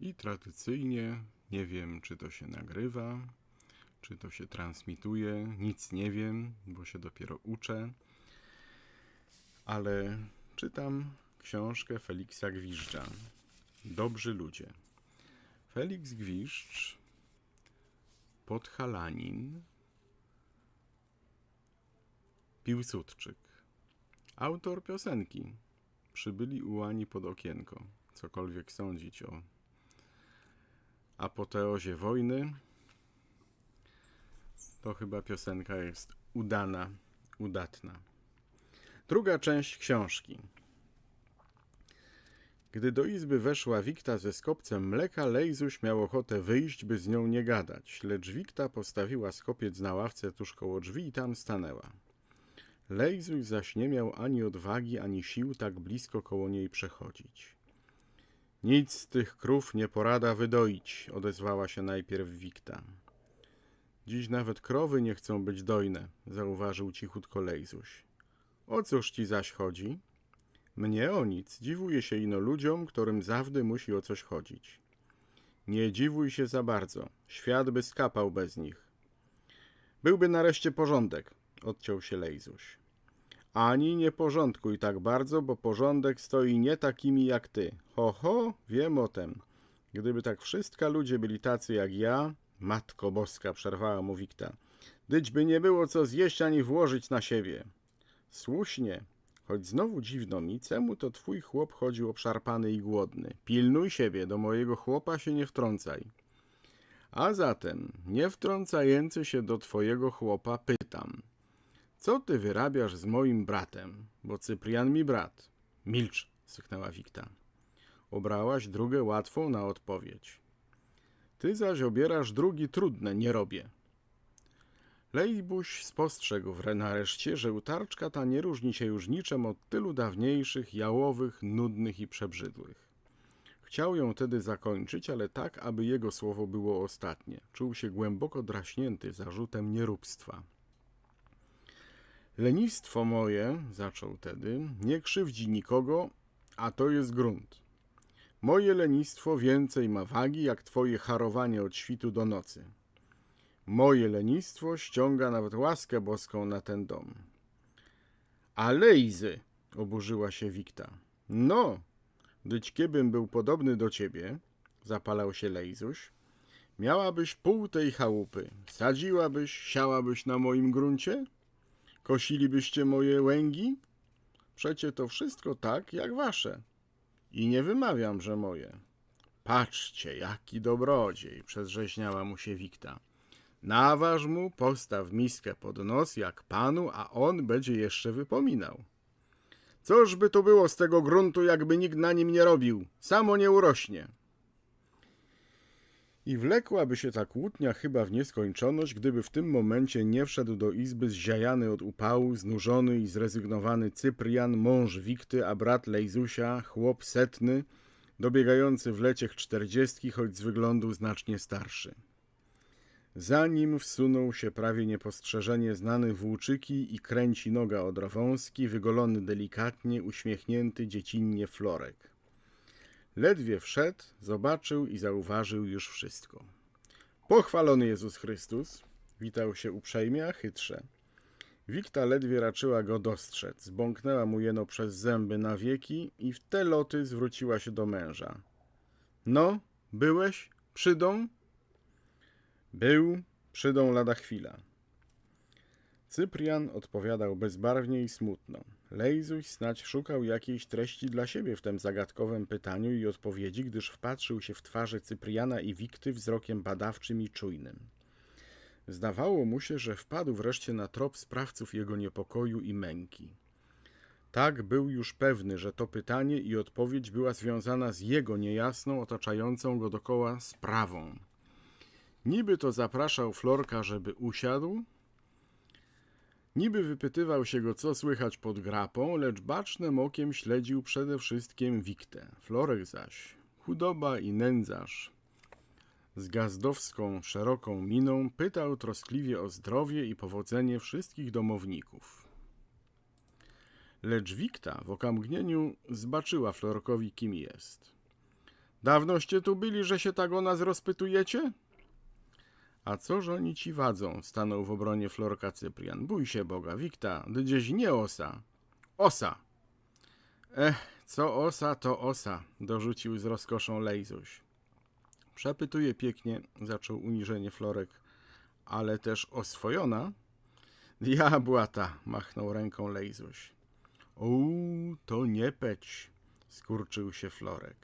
I tradycyjnie, nie wiem czy to się nagrywa, czy to się transmituje, nic nie wiem, bo się dopiero uczę, ale czytam książkę Feliksa Gwiżdża. Dobrzy ludzie. Feliks Gwiżdż, Podhalanin, Piłsudczyk. Autor piosenki. Przybyli ułani pod okienko. Cokolwiek sądzić o apoteozie wojny, to chyba piosenka jest udana, udatna. Druga część książki. Gdy do izby weszła Wikta ze skopcem mleka, Lejzuś miał ochotę wyjść, by z nią nie gadać, lecz Wikta postawiła skopiec na ławce tuż koło drzwi i tam stanęła. Lejzuś zaś nie miał ani odwagi, ani sił tak blisko koło niej przechodzić. Nic z tych krów nie porada wydoić, odezwała się najpierw Wikta. Dziś nawet krowy nie chcą być dojne, zauważył cichutko Lejzuś. O cóż ci zaś chodzi? Mnie o nic, dziwuje się ino ludziom, którym zawdy musi o coś chodzić. Nie dziwuj się za bardzo, świat by skapał bez nich. Byłby nareszcie porządek, odciął się Lejzuś. Ani nie porządkuj tak bardzo, bo porządek stoi nie takimi jak ty. Ho, ho, wiem o tem. Gdyby tak wszystka ludzie byli tacy jak ja, matko boska, przerwała mu Wikta, dyć by nie było co zjeść ani włożyć na siebie. Słusznie, choć znowu dziwno mi, czemu to twój chłop chodził obszarpany i głodny. Pilnuj siebie, do mojego chłopa się nie wtrącaj. A zatem, nie wtrącający się do twojego chłopa, pytam – co ty wyrabiasz z moim bratem? Bo Cyprian mi brat. Milcz, syknęła Wikta. Obrałaś drugą łatwą na odpowiedź. Ty zaś obierasz drugi trudne, nie robię. Lejbuś spostrzegł nareszcie, że utarczka ta nie różni się już niczym od tylu dawniejszych, jałowych, nudnych i przebrzydłych. Chciał ją tedy zakończyć, ale tak, aby jego słowo było ostatnie. Czuł się głęboko draśnięty zarzutem nieróbstwa. Lenistwo moje, zaczął tedy, nie krzywdzi nikogo, a to jest grunt. Moje lenistwo więcej ma wagi, jak twoje harowanie od świtu do nocy. Moje lenistwo ściąga nawet łaskę boską na ten dom. A lejzy, oburzyła się Wikta. No, gdyć kiebym był podobny do ciebie, zapalał się Lejzuś, miałabyś pół tej chałupy, sadziłabyś, siałabyś na moim gruncie? Kosilibyście moje łęgi? Przecie to wszystko tak, jak wasze. I nie wymawiam, że moje. Patrzcie, jaki dobrodziej, przedrzeźniała mu się Wikta. Naważ mu, postaw miskę pod nos, jak panu, a on będzie jeszcze wypominał. Coż by tu było z tego gruntu, jakby nikt na nim nie robił? Samo nie urośnie. I wlekłaby się ta kłótnia chyba w nieskończoność, gdyby w tym momencie nie wszedł do izby zziajany od upału, znużony i zrezygnowany Cyprian, mąż Wikty, a brat Lejzusia, chłop setny, dobiegający w leciech czterdziestki, choć z wyglądu znacznie starszy. Za nim wsunął się prawie niepostrzeżenie znany włóczyki i kręci noga odrowąski, wygolony delikatnie, uśmiechnięty dziecinnie Florek. Ledwie wszedł, zobaczył i zauważył już wszystko. Pochwalony Jezus Chrystus, witał się uprzejmie, a chytrze. Wikta ledwie raczyła go dostrzec, zbąknęła mu jeno przez zęby na wieki i w te loty zwróciła się do męża. No, byłeś? Przydą? Był, przydą lada chwila. Cyprian odpowiadał bezbarwnie i smutno. Lejzuś snać szukał jakiejś treści dla siebie w tym zagadkowym pytaniu i odpowiedzi, gdyż wpatrzył się w twarze Cypriana i Wikty wzrokiem badawczym i czujnym. Zdawało mu się, że wpadł wreszcie na trop sprawców jego niepokoju i męki. Tak był już pewny, że to pytanie i odpowiedź była związana z jego niejasną, otaczającą go dokoła sprawą. Niby to zapraszał Florka, żeby usiadł, Niby wypytywał się go, co słychać pod grapą, lecz bacznym okiem śledził przede wszystkim Wiktę. Florek zaś, chudoba i nędzarz, z gazdowską, szeroką miną pytał troskliwie o zdrowie i powodzenie wszystkich domowników. Lecz Wikta w okamgnieniu zbaczyła Florkowi, kim jest. Dawnoście tu byli, że się tak o nas rozpytujecie? A coż oni ci wadzą? Stanął w obronie Florka Cyprian. Bój się Boga, Wikta, gdzieś nie osa. Osa! Ech, co osa, to osa, dorzucił z rozkoszą Lejzuś. Przepytuje pięknie, zaczął uniżenie Florek, ale też oswojona? Diabłata, machnął ręką Lejzuś. O, to nie peć, skurczył się Florek.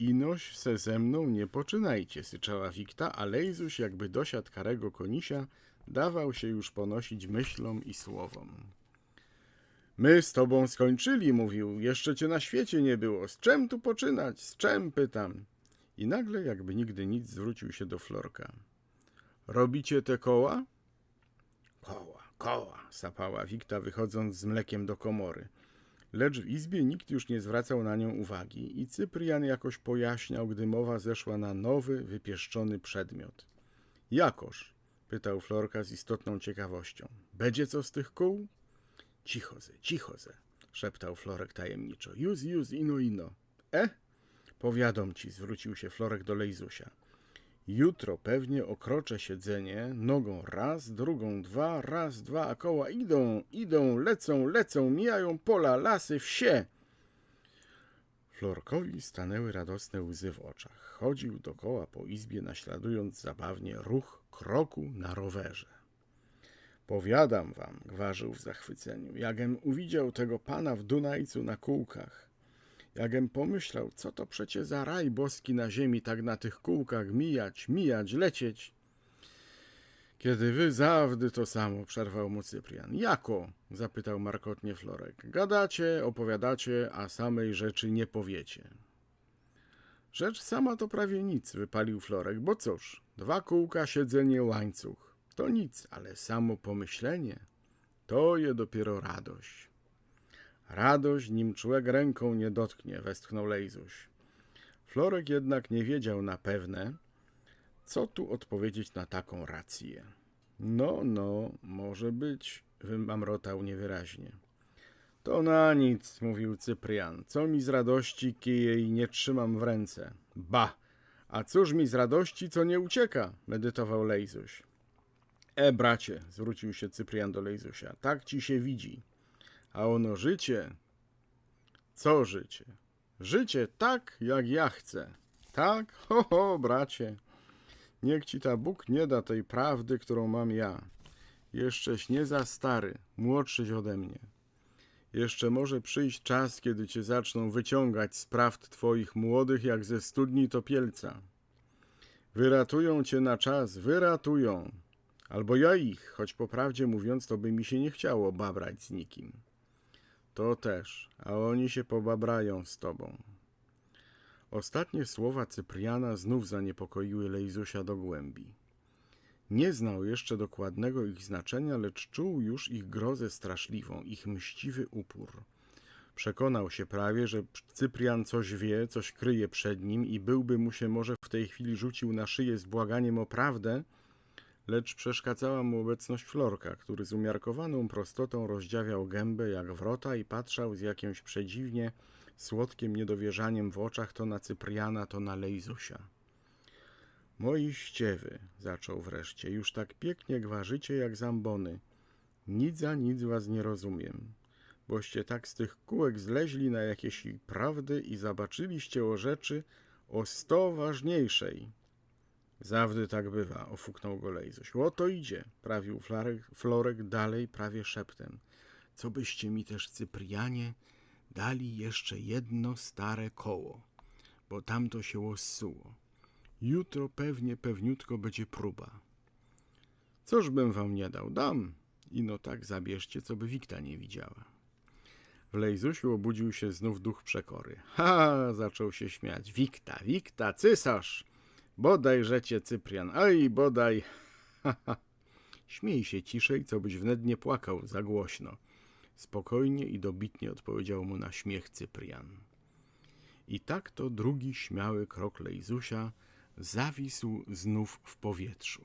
Inoś se ze mną nie poczynajcie, syczała Wikta, a Lejzuś, jakby dosiadł karego konisia, dawał się już ponosić myślom i słowom. My z tobą skończyli, mówił, jeszcze cię na świecie nie było, z czym tu poczynać, z czym, pytam. I nagle, jakby nigdy nic, zwrócił się do Florka. Robicie te koła? Koła, koła, sapała Wikta, wychodząc z mlekiem do komory. Lecz w izbie nikt już nie zwracał na nią uwagi i Cyprian jakoś pojaśniał, gdy mowa zeszła na nowy, wypieszczony przedmiot. Jakoż? pytał Florka z istotną ciekawością. Będzie co z tych kół? Cicho ze, cicho ze, szeptał Florek tajemniczo. Juz, juz, ino, ino. E? Powiadom ci, zwrócił się Florek do Lejzusia. Jutro pewnie okroczę siedzenie, nogą raz, drugą dwa, raz, dwa, a koła idą, idą, lecą, lecą, mijają pola, lasy, wsie. Florkowi stanęły radosne łzy w oczach. Chodził dokoła po izbie, naśladując zabawnie ruch kroku na rowerze. Powiadam wam, gwarzył w zachwyceniu, jagem uwidział tego pana w Dunajcu na kółkach. Jagem pomyślał, co to przecie za raj boski na ziemi, tak na tych kółkach mijać, mijać, lecieć. Kiedy wy zawdy to samo, przerwał mu Cyprian. Jako? zapytał markotnie Florek. Gadacie, opowiadacie, a samej rzeczy nie powiecie. Rzecz sama to prawie nic, wypalił Florek, bo cóż, dwa kółka, siedzenie, łańcuch. To nic, ale samo pomyślenie, to je dopiero radość. Radość, nim człek ręką nie dotknie, westchnął Lejzuś. Florek jednak nie wiedział na pewne, co tu odpowiedzieć na taką rację. No, no, może być, wymamrotał niewyraźnie. To na nic, mówił Cyprian. Co mi z radości, i nie trzymam w ręce. Ba! A cóż mi z radości, co nie ucieka? medytował Lejzuś. E, bracie, zwrócił się Cyprian do Lejzusia, tak ci się widzi. A ono życie? Co życie? Życie tak, jak ja chcę. Tak? Ho, ho, bracie. Niech ci ta Bóg nie da tej prawdy, którą mam ja. Jeszcześ nie za stary, młodszy ode mnie. Jeszcze może przyjść czas, kiedy cię zaczną wyciągać z prawd twoich młodych, jak ze studni topielca. Wyratują cię na czas, wyratują. Albo ja ich, choć po prawdzie mówiąc, to by mi się nie chciało babrać z nikim. To też, a oni się pobabrają z tobą. Ostatnie słowa Cypriana znów zaniepokoiły Lejzusia do głębi. Nie znał jeszcze dokładnego ich znaczenia, lecz czuł już ich grozę straszliwą, ich mściwy upór. Przekonał się prawie, że Cyprian coś wie, coś kryje przed nim i byłby mu się może w tej chwili rzucił na szyję z błaganiem o prawdę, lecz przeszkadzała mu obecność Florka, który z umiarkowaną prostotą rozdziawiał gębę jak wrota i patrzał z jakimś przedziwnie słodkim niedowierzaniem w oczach to na Cypriana, to na Lejzusia. Moi ściewy, zaczął wreszcie, już tak pięknie gwarzycie jak zambony. Nic za nic was nie rozumiem, boście tak z tych kółek zleźli na jakieś prawdy i zobaczyliście o rzeczy o sto ważniejszej. Zawdy tak bywa, ofuknął go Lejzuś. O to idzie, prawił Flarek, Florek dalej prawie szeptem. Co byście mi też, Cyprianie, dali jeszcze jedno stare koło, bo tamto się ossuło. Jutro pewnie, pewniutko będzie próba. Coż bym wam nie dał, dam. Ino tak zabierzcie, co by Wikta nie widziała. W Lejzusiu obudził się znów duch przekory. Ha, zaczął się śmiać. Wikta, Wikta, cysarz! Bodaj, żecie Cyprian, aj, bodaj. Ha, ha. Śmiej się ciszej, co byś wnet nie płakał za głośno. Spokojnie i dobitnie odpowiedział mu na śmiech Cyprian. I tak to drugi śmiały krok Lejzusia zawisł znów w powietrzu.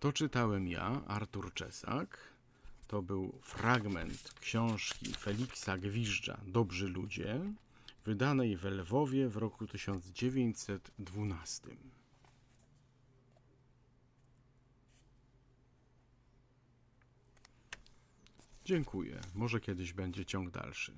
To czytałem ja, Artur Czesak. To był fragment książki Feliksa Gwiżdża Dobrzy ludzie, wydanej w Lwowie w roku 1912. Dziękuję. Może kiedyś będzie ciąg dalszy.